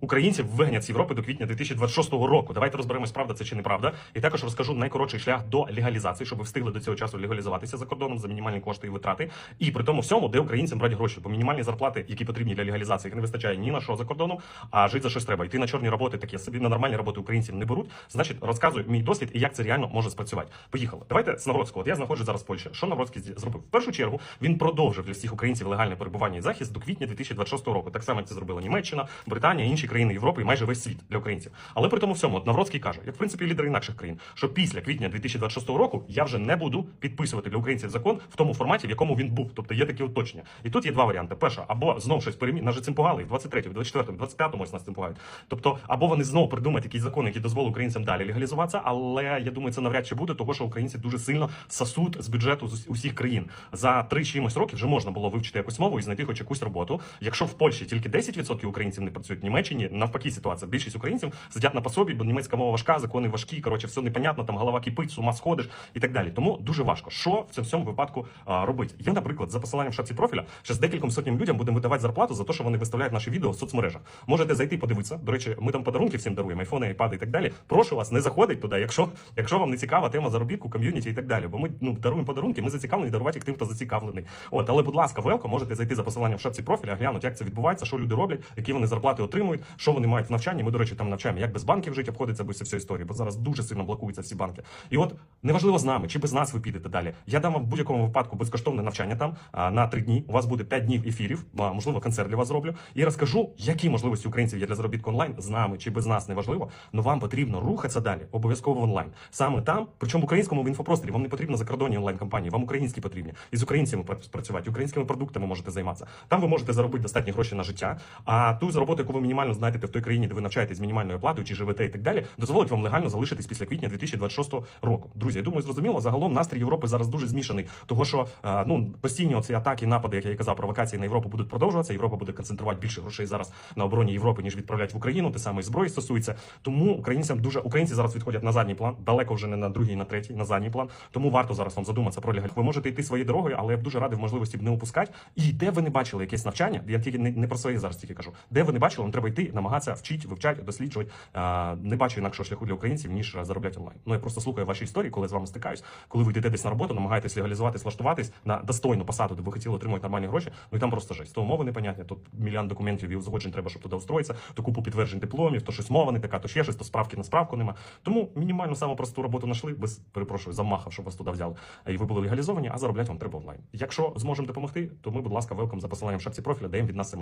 Українців вигнять з Європи до квітня 2026 року. Давайте розберемось, правда це чи неправда. І також розкажу найкоротший шлях до легалізації, щоб ви встигли до цього часу легалізуватися за кордоном за мінімальні кошти і витрати. І при тому всьому, де українцям брати гроші, бо мінімальні зарплати, які потрібні для легалізації, їх не вистачає ні на що за кордоном, а жити за щось треба. Йти на чорні роботи, такі собі на нормальні роботи українців не беруть. Значить, розказую мій досвід і як це реально може спрацювати. Поїхали. Давайте з Навроцького. От я знаходжусь зараз в Польщі. Що Навроцький зробив? В першу чергу він продовжив для всіх українців легальне перебування і захист до квітня 2026 року. Так само це зробила Німеччина, Британія, інші країни Європи і майже весь світ для українців. Але при тому всьому, Навроцький каже, як в принципі лідер інакших країн, що після квітня 2026 року я вже не буду підписувати для українців закон в тому форматі, в якому він був. Тобто є такі уточнення. І тут є два варіанти. Перша, або знов щось перемі... Нас же цим пугали в 23-му, 24-му, 25-му ось нас цим пугають. Тобто, або вони знову придумають якийсь закон, який дозволить українцям далі легалізуватися, але я думаю, це навряд чи буде, того що українці дуже сильно сасуть з бюджету з усіх країн. За три чимось років вже можна було вивчити якусь мову і знайти хоч якусь роботу. Якщо в Польщі тільки 10% українців не працюють в Німеччині, навпаки ситуація. Більшість українців сидять на пособі, бо німецька мова важка, закони важкі. Коротше, все непонятно, там голова кипить, з ума сходиш і так далі. Тому дуже важко. Що в цьому випадку а, робити? Я, наприклад, за посиланням в шапці профіля, ще з декільком сотням людям будемо видавати зарплату за те, що вони виставляють наші відео в соцмережах. Можете зайти подивитися. До речі, ми там подарунки всім даруємо, айфони, айпади і так далі. Прошу вас, не заходить туди, якщо, якщо вам не цікава тема заробітку, ком'юніті і так далі. Бо ми ну даруємо подарунки, ми зацікавлені дарувати тим, хто зацікавлений. От, але, будь ласка, велко, можете зайти за посиланням в шапці профіля, глянути, як це відбувається, що люди роблять, які вони зарплати отримують, що вони мають в навчанні. Ми, до речі, там навчаємо, як без банків жити обходиться, без всієї історії, бо зараз дуже сильно блокуються всі банки. І от неважливо з нами чи без нас ви підете далі. Я дам вам в будь-якому випадку безкоштовне навчання там на три дні. У вас буде п'ять днів ефірів, можливо, концерт для вас зроблю. І розкажу, які можливості українців є для заробітку онлайн з нами чи без нас, неважливо. але вам потрібно рухатися далі, обов'язково онлайн. Саме там, причому в українському в інфопросторі, вам не потрібно закордонні онлайн компанії, вам українські потрібні. І з українцями пр- працювати, українськими продуктами можете займатися. Там ви можете заробити достатні гроші на життя. А ту роботу, яку ви мінімально знайдете в той країні, де ви навчаєтесь з мінімальною оплатою чи живете і так далі, дозволить вам легально залишитись після квітня 2026 року. Друзі, я думаю, зрозуміло. Загалом настрій Європи зараз дуже змішаний, того що е, ну постійні оці атаки, напади, як я і казав, провокації на Європу будуть продовжуватися. Європа буде концентрувати більше грошей зараз на обороні Європи, ніж відправлять в Україну. Те саме зброї стосується. Тому українцям дуже українці зараз відходять на задній план, далеко вже не на другий, на третій, на задній план. Тому варто зараз вам задуматися про легаль. Ви можете йти своєю дорогою, але я б дуже радий в можливості б не упускати. І де ви не бачили якесь навчання, я тільки не, не про своє зараз тільки кажу. Де ви не бачили, вам треба йти, намагатися вчити, вивчати, досліджувати. Не бачу інакшого шляху для українців, ніж заробляти онлайн. Ну я просто слухаю ваші історії, коли з вами стикаюсь, коли ви йдете десь на роботу, намагаєтесь легалізуватись, влаштуватись на достойну посаду, де ви хотіли отримати нормальні гроші. Ну і там просто жесть. То умови непонятні, тут мільйон документів і узгоджень треба, щоб туди устроїтися, то купу підтверджень дипломів, то щось мова не така, то ще щось, то справки на справку нема. Тому мінімальну саму просту роботу знайшли, без перепрошую, замахав, щоб вас туди взяли. І ви були легалізовані, а заробляти вам треба онлайн. Якщо зможемо допомогти, то ми, будь ласка, велком за посиланням в шапці профіля, даємо від нас.